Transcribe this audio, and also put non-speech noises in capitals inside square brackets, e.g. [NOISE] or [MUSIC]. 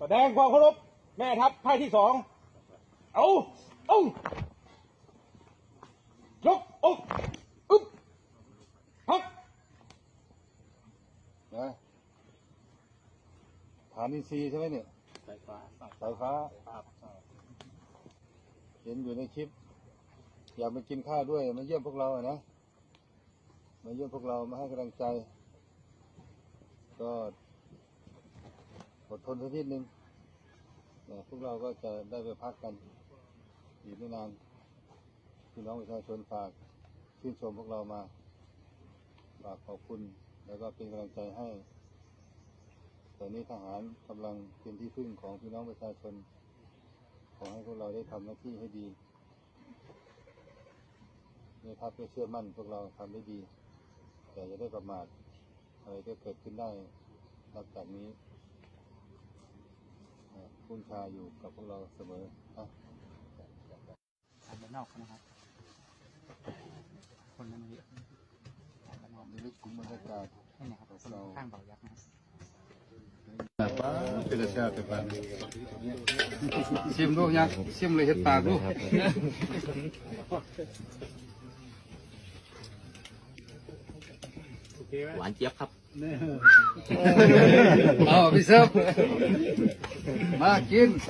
แสดงความเคารพแม่ทัพภาคที่สองเอาเอายกอกอึ๊บพักนะฐานอินทรีย์ใช่ไหมเนี่ยสายฟ้าสายฟ้าครับเห็นอยู่ในคลิป อยากมากินข้าวด้วย มาเยี่ยมพวกเราอะนะ มาเยี่ยมพวกเรามาให้กำลังใจ ก็ อดทนสักนิดนึงเนี่ยพวกเราก็จะได้ไปพักกัน อีกไม่นานพี่น้องประชาชนฝากชื่นชมพวกเรามาฝากขอบคุณ แล้วก็เป็นกำลังใจให้ตอนนี้ทหารกำลังเป็นที่พึ่งของพี่น้องประชาชน ขอให้พวกเราได้ทำหน้าที่ให้ดีในทัพก็เชื่อมั่นพวกเราทำได้ดี แต่อย่าได้ประมาทอะไรก็เกิดขึ้นได้นับจากนี้ คุณชาอยู่กับพวกเราเสมอนะทางด้านอกนะครับ คนนั้นเยอะนี่ลึกถึงบรรยากาศนี่นะครับคนข้างเบายักษ์นะครับเป็นราชาเป็นปาชิมดูยังชิมเลยเห็ดปากดูหวานเจี๊ยบครับ Não. Né? [LAUGHS] Ó, visão. Marquinhos.